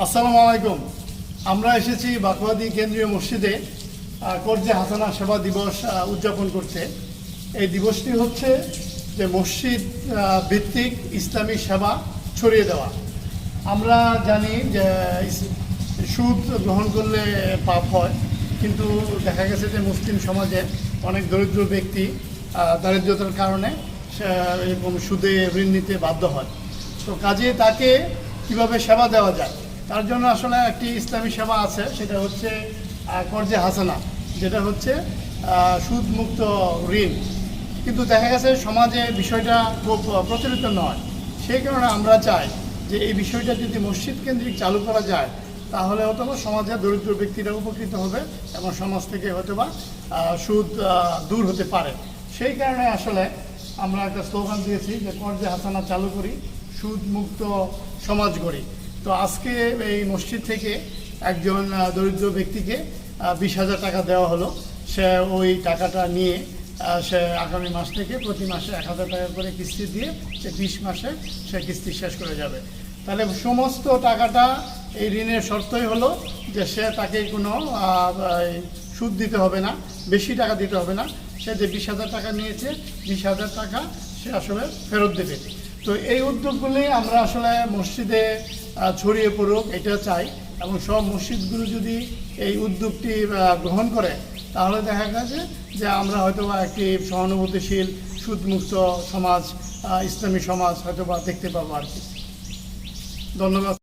আসসালামু আলাইকুম। আমরা এসেছি বাকুয়াদি কেন্দ্রীয় মসজিদে কর্জে হাসানা সেবা দিবস উদযাপন করতে। এই দিবসটি হচ্ছে যে মসজিদ ভিত্তিক ইসলামী সেবা ছড়িয়ে দেওয়া। আমরা জানি যে সুদ গ্রহণ করলে পাপ হয়, কিন্তু দেখা গেছে যে মুসলিম সমাজে অনেক দরিদ্র ব্যক্তি দারিদ্রতার কারণে এরকম সুদে ঋণ নিতে বাধ্য হয়। তো কাজে তাকে কীভাবে সেবা দেওয়া যায়? তার জন্য আসলে একটি ইসলামী সেবা আছে, সেটা হচ্ছে কর্জে হাসানা, যেটা হচ্ছে সুদমুক্ত ঋণ। কিন্তু দেখা গেছে সমাজে বিষয়টা খুব প্রচলিত নয়। সেই কারণে আমরা চাই যে এই বিষয়টা যদি মসজিদ কেন্দ্রিক চালু করা যায়, তাহলে হয়তো বা সমাজের দরিদ্র ব্যক্তিরা উপকৃত হবে এবং সমাজ থেকে হয়তো বা সুদ দূর হতে পারে। সেই কারণে আসলে আমরা একটা স্লোগান দিয়েছি যে কর্জে হাসানা চালু করি সুদ মুক্ত সমাজ গড়ি। তো আজকে এই মসজিদ থেকে একজন দরিদ্র ব্যক্তিকে বিশ হাজার টাকা দেওয়া হলো। সে ওই টাকাটা নিয়ে সে আগামী মাস থেকে প্রতি মাসে এক হাজার টাকা করে কিস্তি দিয়ে সে বিশ মাসে সে কিস্তি শেষ করে যাবে। তাহলে সমস্ত টাকাটা এই ঋণের শর্তই হলো যে সে তাকে কোনো সুদ দিতে হবে না, বেশি টাকা দিতে হবে না। সে যে বিশ হাজার টাকা নিয়েছে, বিশ হাজার টাকা সে আসলে ফেরত দেবে। তো এই উদ্যোগগুলি আমরা আসলে মসজিদে ছড়িয়ে পড়ুক, এটা চাই। এবং সব মসজিদগুলো যদি এই উদ্যোগটি গ্রহণ করে, তাহলে দেখা গেছে যে আমরা হয়তো একটি সহানুভূতিশীল, সুদমুক্ত সমাজ ইসলামী সমাজ হয়তো বা দেখতে পাবো আর কি। ধন্যবাদ।